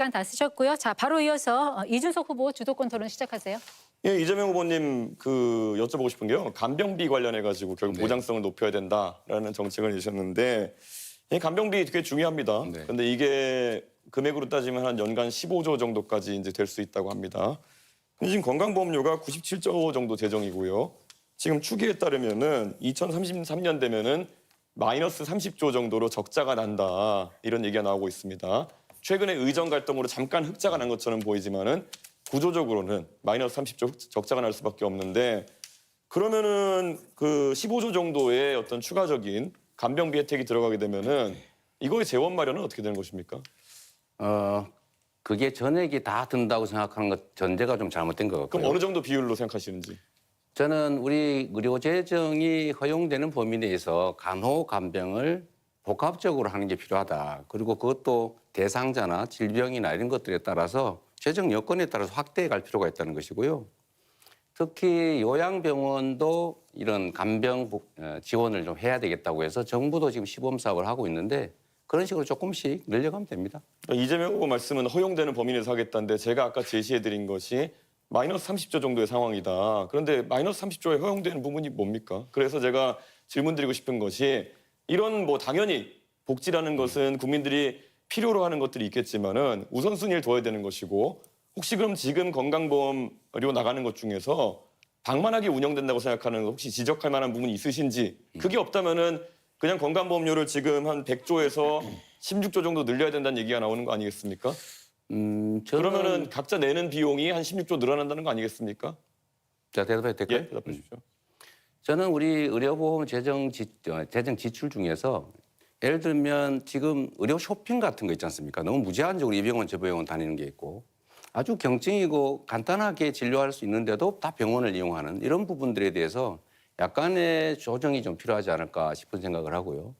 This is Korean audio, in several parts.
시간 다 쓰셨고요. 자, 바로 이어서 어, 이준석 후보 주도권 토론 시작하세요. 예, 이재명 후보님 그 여쭤보고 싶은 게요. 간병비 관련해 가지고 결국 네. 보장성을 높여야 된다라는 정책을 내셨는데 이 간병비 되게 중요합니다. 네. 근데 이게 금액으로 따지면 한 연간 15조 정도까지 이제 될 수 있다고 합니다. 근데 지금 건강보험료가 97조 정도 재정이고요. 지금 추기에 따르면은 2033년 되면은 마이너스 30조 정도로 적자가 난다 이런 얘기가 나오고 있습니다. 최근에 의정 갈등으로 잠깐 흑자가 난 것처럼 보이지만은 구조적으로는 마이너스 30조 흑- 적자가 날 수밖에 없는데 그러면은 그 15조 정도의 어떤 추가적인 간병비 혜택이 들어가게 되면은 이거의 재원 마련은 어떻게 되는 것입니까? 어, 그게 전액이 다 든다고 생각하는 것 전제가 좀 잘못된 것 같고요. 그럼 어느 정도 비율로 생각하시는지? 저는 우리 의료 재정이 허용되는 범위 내에서 간호 간병을 복합적으로 하는 게 필요하다. 그리고 그것도 대상자나 질병이나 이런 것들에 따라서 재정 여건에 따라서 확대해 갈 필요가 있다는 것이고요. 특히 요양병원도 이런 간병 복- 어, 지원을 좀 해야 되겠다고 해서 정부도 지금 시범 사업을 하고 있는데 그런 식으로 조금씩 늘려가면 됩니다. 이재명 후보 말씀은 허용되는 범위 내에서 하겠다는데 제가 아까 제시해드린 것이 마이너스 30조 정도의 상황이다. 그런데 마이너스 30조에 허용되는 부분이 뭡니까? 그래서 제가 질문 드리고 싶은 것이 이런 뭐 당연히 복지라는 것은 국민들이 필요로 하는 것들이 있겠지만은 우선순위를 둬야 되는 것이고 혹시 그럼 지금 건강보험료 나가는 것 중에서 방만하게 운영된다고 생각하는 거 혹시 지적할 만한 부분이 있으신지 그게 없다면은 그냥 건강보험료를 지금 한 100조에서 16조 정도 늘려야 된다는 얘기가 나오는 거 아니겠습니까? 음, 저는 그러면은 각자 내는 비용이 한 16조 늘어난다는 거 아니겠습니까? 자 대답해도 될까요? 예, 대답해 주십시오. 저는 우리 의료보험 재정, 지, 어, 재정 지출 중에서 예를 들면 지금 의료 쇼핑 같은 거 있지 않습니까? 너무 무제한적으로 이 병원 저 병원 다니는 게 있고 아주 경증이고 간단하게 진료할 수 있는데도 다 병원을 이용하는 이런 부분들에 대해서 약간의 조정이 좀 필요하지 않을까 싶은 생각을 하고요.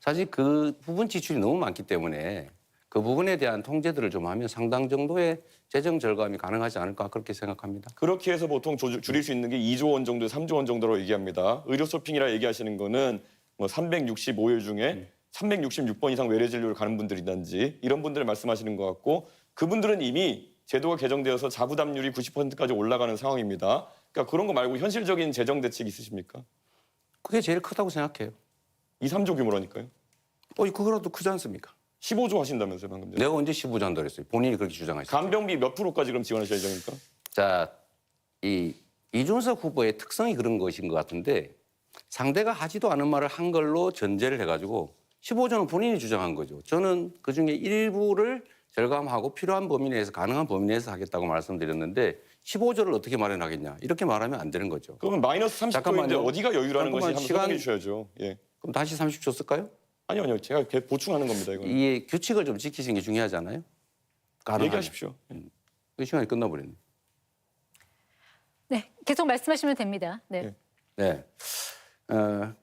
사실 그 부분 지출이 너무 많기 때문에 그 부분에 대한 통제들을 좀 하면 상당 정도의 재정 절감이 가능하지 않을까 그렇게 생각합니다. 그렇게 해서 보통 조- 줄일 수 있는 게 2조 원 정도, 3조 원 정도로 얘기합니다. 의료 쇼핑이라 얘기하시는 거는 뭐 365일 중에 366번 이상 외래 진료를 가는 분들이든지 이런 분들을 말씀하시는 것 같고 그분들은 이미 제도가 개정되어서 자부담률이 90%까지 올라가는 상황입니다. 그러니까 그런 거 말고 현실적인 재정 대책 있으십니까? 그게 제일 크다고 생각해요. 2, 3조 규모라니까요. 어, 그거라도 크지 않습니까? 15조 하신다면서요, 방금 전에. 내가 언제 15조 한다 그랬어요? 본인이 그렇게 주장하셨죠. 간병비 몇 프로까지 그럼 지원하실 예정입니까? 자, 이 이준석 후보의 특성이 그런 것인 것 같은데 상대가 하지도 않은 말을 한 걸로 전제를 해가지고 15조는 본인이 주장한 거죠. 저는 그 중에 일부를 절감하고 필요한 범위 내에서 가능한 범위 내에서 하겠다고 말씀드렸는데 15조를 어떻게 마련하겠냐 이렇게 말하면 안 되는 거죠. 그러면 마이너스 30조인데 잠깐만요. 어디가 여유라는 것이 잠깐만, 한번 시간- 설명해 주셔야죠. 예. 그럼 다시 30조 쓸까요? 아니요, 아니요. 제가 보충하는 겁니다, 이거는. 이 규칙을 좀 지키시는 게 중요하잖아요. 가능하면. 얘기하십시오. 예. 그 시간이 끝나버렸네. 네, 계속 말씀하시면 됩니다. 네. 예. 네. 어,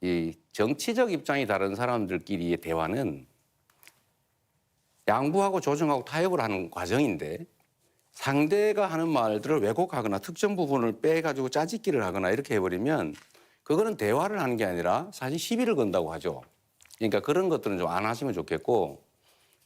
이 정치적 입장이 다른 사람들끼리의 대화는 양보하고 조정하고 타협을 하는 과정인데 상대가 하는 말들을 왜곡하거나 특정 부분을 빼가지고 짜집기를 하거나 이렇게 해버리면 그거는 대화를 하는 게 아니라 사실 시비를 건다고 하죠. 그러니까 그런 것들은 좀 안 하시면 좋겠고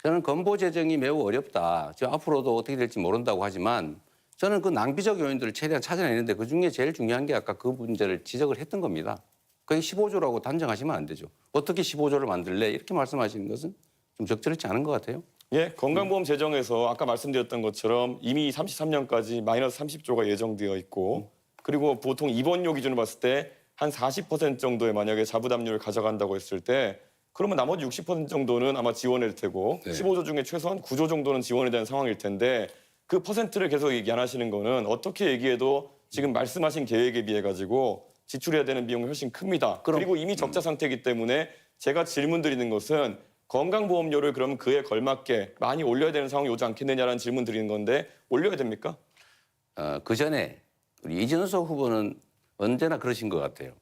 저는 건보 재정이 매우 어렵다. 저 앞으로도 어떻게 될지 모른다고 하지만 저는 그 낭비적 요인들을 최대한 찾아내는데 그 중에 제일 중요한 게 아까 그 문제를 지적을 했던 겁니다. 그게 15조라고 단정하시면 안 되죠. 어떻게 15조를 만들래? 이렇게 말씀하시는 것은 좀 적절치 않은 것 같아요. 예, 건강보험 재정에서 아까 말씀드렸던 것처럼 이미 33년까지 마이너스 30조가 예정되어 있고 그리고 보통 입원료 기준으로 봤을 때 한 40% 정도의 만약에 자부담률을 가져간다고 했을 때 그러면 나머지 60% 정도는 아마 지원일 테고 네. 15조 중에 최소한 9조 정도는 지원이 되는 상황일 텐데 그 퍼센트를 계속 얘기 안 하시는 거는 어떻게 얘기해도 지금 말씀하신 계획에 비해 가지고 지출해야 되는 비용이 훨씬 큽니다. 그럼- 그리고 이미 적자 상태이기 때문에 제가 질문 드리는 것은 건강보험료를 그럼 그에 걸맞게 많이 올려야 되는 상황이 오지 않겠느냐라는 질문 드리는 건데 올려야 됩니까? 어, 그 전에 우리 이준석 후보는 언제나 그러신 것 같아요.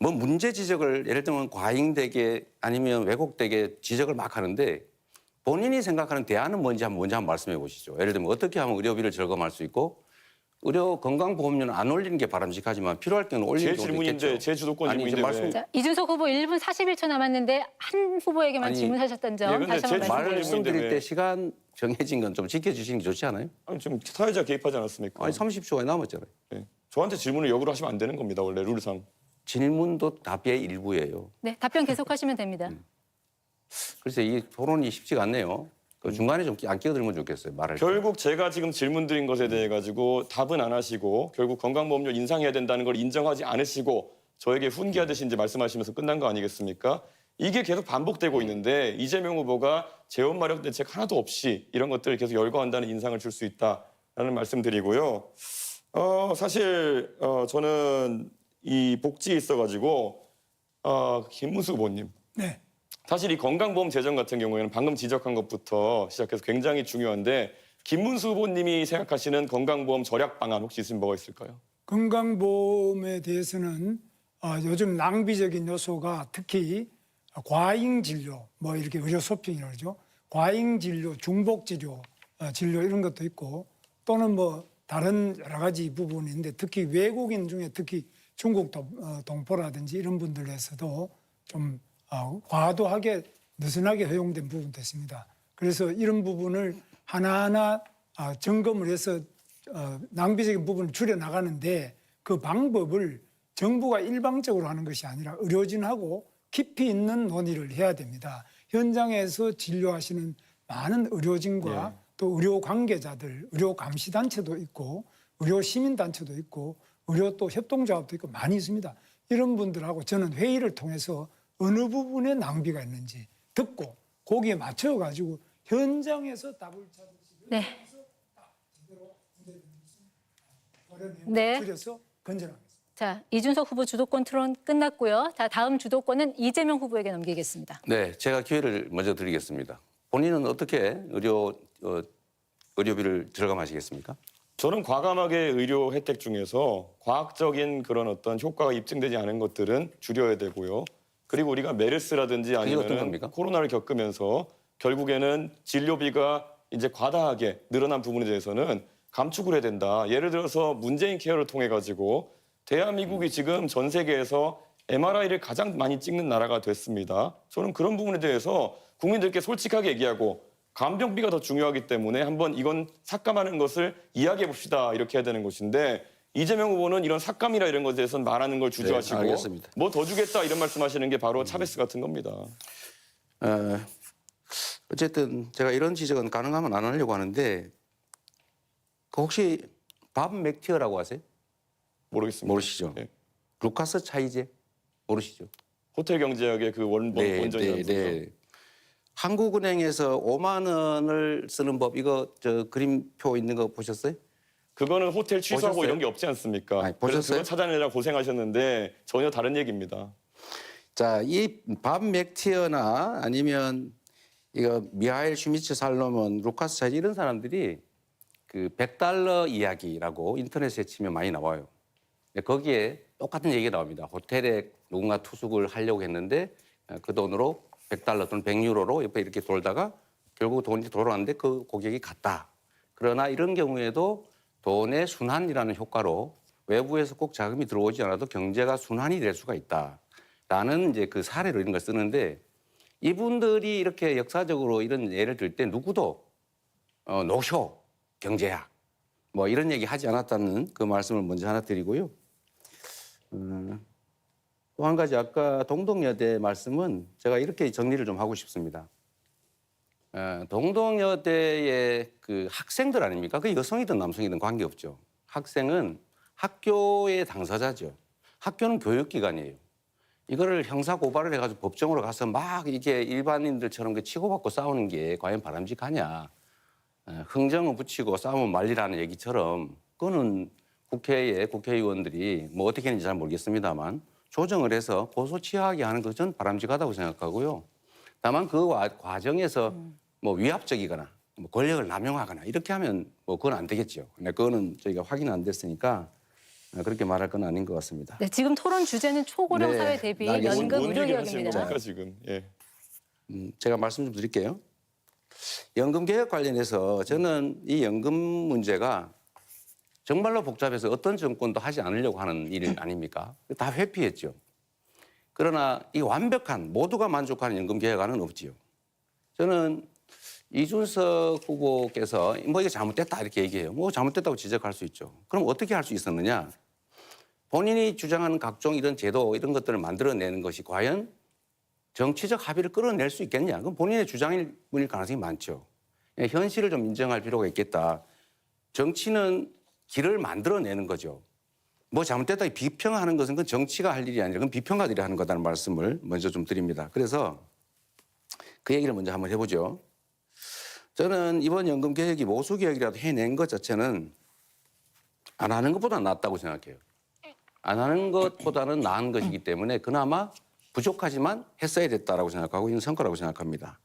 뭐 문제 지적을 예를 들면 과잉되게 아니면 왜곡되게 지적을 막 하는데 본인이 생각하는 대안은 뭔지 한번 먼저 한번 말씀해 보시죠. 예를 들면 어떻게 하면 의료비를 절감할 수 있고 의료 건강보험료는 안 올리는 게 바람직하지만 필요할 경우는 올리는 제 경우도 질문인데 있겠죠. 제 주도권 아니, 이제 질문인데 말씀- 왜? 자, 이준석 후보 1분 41초 남았는데 한 후보에게만 아니, 질문하셨던 점 예, 근데 다시 한번 제 말씀드리겠습니다. 질문인데 말씀드릴 왜? 때 시간 정해진 건 좀 지켜주시는 게 좋지 않아요? 아니, 좀 사회자 개입하지 않았습니까? 아니 30초가 남았잖아요. 예. 저한테 질문을 역으로 하시면 안 되는 겁니다. 원래 룰상. 질문도 답의 일부예요. 네, 답변 계속하시면 됩니다. 음. 그래서 이 토론이 쉽지가 않네요. 그 중간에 좀 안 끼어들면 좋겠어요. 말할 때. 결국 제가 지금 질문 드린 것에 대해 가지고 답은 안 하시고 결국 건강보험료 인상해야 된다는 걸 인정하지 않으시고 저에게 훈계하듯이 이제 말씀하시면서 끝난 거 아니겠습니까? 이게 계속 반복되고 있는데 이재명 후보가 재원 마련 대책 하나도 없이 이런 것들을 계속 열거한다는 인상을 줄 수 있다라는 말씀드리고요. 어, 사실 어, 저는 이 복지에 있어가지고 어, 김문수 후보님 네. 사실 이 건강보험 재정 같은 경우에는 방금 지적한 것부터 시작해서 굉장히 중요한데 김문수 후보님이 생각하시는 건강보험 절약 방안 혹시 있으면 뭐가 있을까요? 건강보험에 대해서는 어, 요즘 낭비적인 요소가 특히 과잉 진료, 뭐 이렇게 의료 쇼핑이라고 그러죠. 과잉 진료, 중복 진료, 어, 진료 이런 것도 있고 또는 뭐 다른 여러 가지 부분인데 특히 외국인 중에 특히 중국 동- 어, 동포라든지 이런 분들에서도 좀 어, 과도하게 느슨하게 허용된 부분도 있습니다. 그래서 이런 부분을 하나하나 아, 점검을 해서 어, 낭비적인 부분을 줄여 나가는데 그 방법을 정부가 일방적으로 하는 것이 아니라 의료진하고 깊이 있는 논의를 해야 됩니다. 현장에서 진료하시는 많은 의료진과 예. 또 의료 관계자들, 의료 감시 단체도 있고 의료 시민 단체도 있고 의료 또 협동조합도 있고 많이 있습니다. 이런 분들하고 저는 회의를 통해서 어느 부분에 낭비가 있는지 듣고 거기에 맞춰 가지고 현장에서 답을 찾으시 네. 네. 줄여서. 자, 이준석 후보 주도권 토론 끝났고요. 자, 다음 주도권은 이재명 후보에게 넘기겠습니다. 네, 제가 기회를 먼저 드리겠습니다. 본인은 어떻게 의료 어, 의료비를 절감하시겠습니까? 저는 과감하게 의료 혜택 중에서 과학적인 그런 어떤 효과가 입증되지 않은 것들은 줄여야 되고요. 그리고 우리가 메르스라든지 아니면? 코로나를 겪으면서 결국에는 진료비가 이제 과다하게 늘어난 부분에 대해서는 감축을 해야 된다. 예를 들어서 문재인 케어를 통해 가지고 대한민국이 지금 전 세계에서 MRI를 가장 많이 찍는 나라가 됐습니다. 저는 그런 부분에 대해서 국민들께 솔직하게 얘기하고 간병비가 더 중요하기 때문에 한번 이건 삭감하는 것을 이야기해 봅시다 이렇게 해야 되는 것인데 이재명 후보는 이런 삭감이나 이런 것에 대해서는 말하는 걸 주저하시고 네, 알겠습니다. 뭐더 주겠다 이런 말씀하시는 게 바로 차베스 같은 겁니다. 어, 어쨌든 제가 이런 지적은 가능하면 안 하려고 하는데 그 혹시 밥 맥티어라고 아세요? 모르겠습니다. 모르시죠? 네. 루카스 차이제 모르시죠? 호텔 경제학의 그 원, 원, 원전이라는 거죠. 한국은행에서 5만 원을 쓰는 법 이거 저 그림표 있는 거 보셨어요? 그거는 호텔 취소하고 보셨어요? 이런 게 없지 않습니까? 아니, 그래서 보셨어요? 그거 찾아내느라 고생하셨는데 전혀 다른 얘기입니다. 자, 이 밥 맥티어나 아니면 이거 미하일 슈미츠 살로몬, 루카스 차이제 이런 사람들이 그 100달러 이야기라고 인터넷에 치면 많이 나와요. 근데 거기에 똑같은 얘기가 나옵니다. 호텔에 누군가 투숙을 하려고 했는데 어, 그 돈으로 100달러 또는 100유로로 옆에 이렇게 돌다가 결국 돈이 돌아왔는데 그 고객이 갔다. 그러나 이런 경우에도 돈의 순환이라는 효과로 외부에서 꼭 자금이 들어오지 않아도 경제가 순환이 될 수가 있다. 라는 이제 그 사례로 이런 걸 쓰는데 이분들이 이렇게 역사적으로 이런 예를 들 때 누구도 어, 노쇼, 경제학 뭐 이런 얘기 하지 않았다는 그 말씀을 먼저 하나 드리고요. 음, 또 한 가지 아까 동덕여대 말씀은 제가 이렇게 정리를 좀 하고 싶습니다. 어, 동덕여대의 그 학생들 아닙니까? 그 여성이든 남성이든 관계없죠. 학생은 학교의 당사자죠. 학교는 교육기관이에요. 이거를 형사 고발을 해가지고 법정으로 가서 막 이게 일반인들처럼 그 치고받고 싸우는 게 과연 바람직하냐. 어, 흥정을 붙이고 싸우면 말리라는 얘기처럼 그거는 국회에 국회의원들이 뭐 어떻게 했는지 잘 모르겠습니다만 조정을 해서 고소치하게 하는 것은 바람직하다고 생각하고요. 다만 그 와- 과정에서 뭐 위압적이거나 뭐 권력을 남용하거나 이렇게 하면 뭐 그건 안 되겠죠. 근데 그거는 저희가 확인 안 됐으니까 어, 그렇게 말할 건 아닌 것 같습니다. 네, 지금 토론 주제는 초고령 네, 사회 대비. 연금 뭔 의료. 겁니까 지금? 예. 음, 제가 말씀 좀 드릴게요. 연금 개혁 관련해서 저는 이 연금 문제가 정말로 복잡해서 어떤 정권도 하지 않으려고 하는 일 아닙니까? 다 회피했죠. 그러나 이 완벽한 모두가 만족하는 연금 개혁안은 없지요. 저는 이준석 후보께서 뭐 이게 잘못됐다 이렇게 얘기해요. 뭐 잘못됐다고 지적할 수 있죠. 그럼 어떻게 할 수 있었느냐? 본인이 주장하는 각종 이런 제도 이런 것들을 만들어내는 것이 과연 정치적 합의를 끌어낼 수 있겠냐? 그건 본인의 주장일 뿐일 가능성이 많죠. 예, 현실을 좀 인정할 필요가 있겠다. 정치는 길을 만들어내는 거죠. 뭐 잘못됐다 비평하는 것은 그건 정치가 할 일이 아니라 그건 비평가들이 하는 거다는 말씀을 먼저 좀 드립니다. 그래서 그 얘기를 먼저 한번 해보죠. 저는 이번 연금 개혁이 모수 개혁이라도 해낸 것 자체는 안 하는 것보다 낫다고 생각해요. 안 하는 것보다는 나은 것이기 때문에 그나마 부족하지만 했어야 됐다라고 생각하고 있는 성과라고 생각합니다.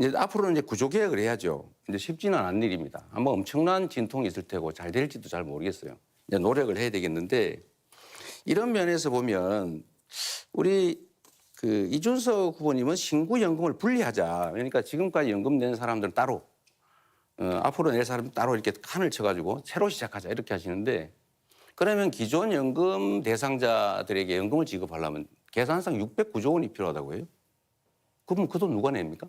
이제 앞으로는 이제 구조 개혁을 해야죠. 이제 쉽지는 않은 일입니다. 아마 엄청난 진통이 있을 테고 잘 될지도 잘 모르겠어요. 이제 노력을 해야 되겠는데 이런 면에서 보면 우리 그 이준석 후보님은 신구 연금을 분리하자. 그러니까 지금까지 연금 낸 사람들은 따로 어, 앞으로 낼 사람 따로 이렇게 칸을 쳐가지고 새로 시작하자 이렇게 하시는데 그러면 기존 연금 대상자들에게 연금을 지급하려면 계산상 609조 원이 필요하다고 해요. 그럼 그 돈 누가 냅니까?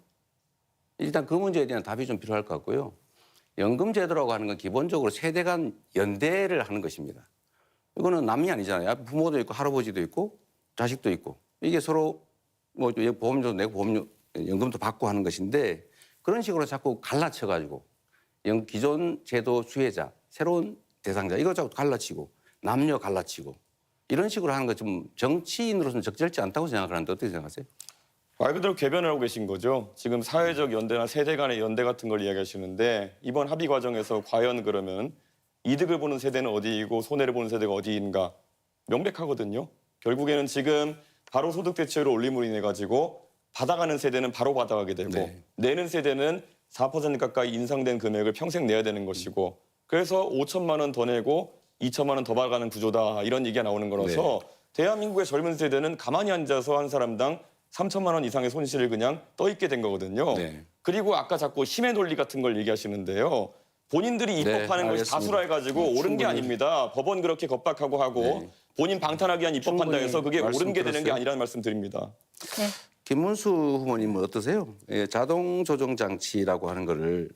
일단 그 문제에 대한 답이 좀 필요할 것 같고요. 연금 제도라고 하는 건 기본적으로 세대 간 연대를 하는 것입니다. 이거는 남이 아니잖아요. 부모도 있고 할아버지도 있고 자식도 있고 이게 서로 뭐 보험료도 내고 보험료 연금도 받고 하는 것인데 그런 식으로 자꾸 갈라쳐 가지고 연- 기존 제도 수혜자 새로운 대상자 이거 자꾸 갈라치고 남녀 갈라치고 이런 식으로 하는 거좀 정치인으로서는 적절치 않다고 생각하는데 어떻게 생각하세요? 말 그대로 개변을 하고 계신 거죠. 지금 사회적 연대나 세대 간의 연대 같은 걸 이야기하시는데 이번 합의 과정에서 과연 그러면 이득을 보는 세대는 어디이고 손해를 보는 세대가 어디인가 명백하거든요. 결국에는 지금 바로 소득 대체율을 올림으로 인해 가지고 받아가는 세대는 바로 받아가게 되고 네. 내는 세대는 4% 가까이 인상된 금액을 평생 내야 되는 것이고 그래서 5천만 원 더 내고 2천만 원 더 받아가는 구조다 이런 얘기가 나오는 거라서 네. 대한민국의 젊은 세대는 가만히 앉아서 한 사람당 3천만 원 이상의 손실을 그냥 떠있게 된 거거든요. 네. 그리고 아까 자꾸 힘의 논리 같은 걸 얘기하시는데요. 본인들이 입법하는 것이 알겠습니다. 다수라 해가지고 네, 옳은 게 충분히. 아닙니다. 법원 그렇게 겁박하고 하고 네. 본인 방탄하기 위한 입법한다 해서 그게 옳은 게 되는 게 들었어요. 아니라는 말씀 드립니다. 네. 김문수 후보님은 어떠세요? 예, 자동 조정 장치라고 하는 거를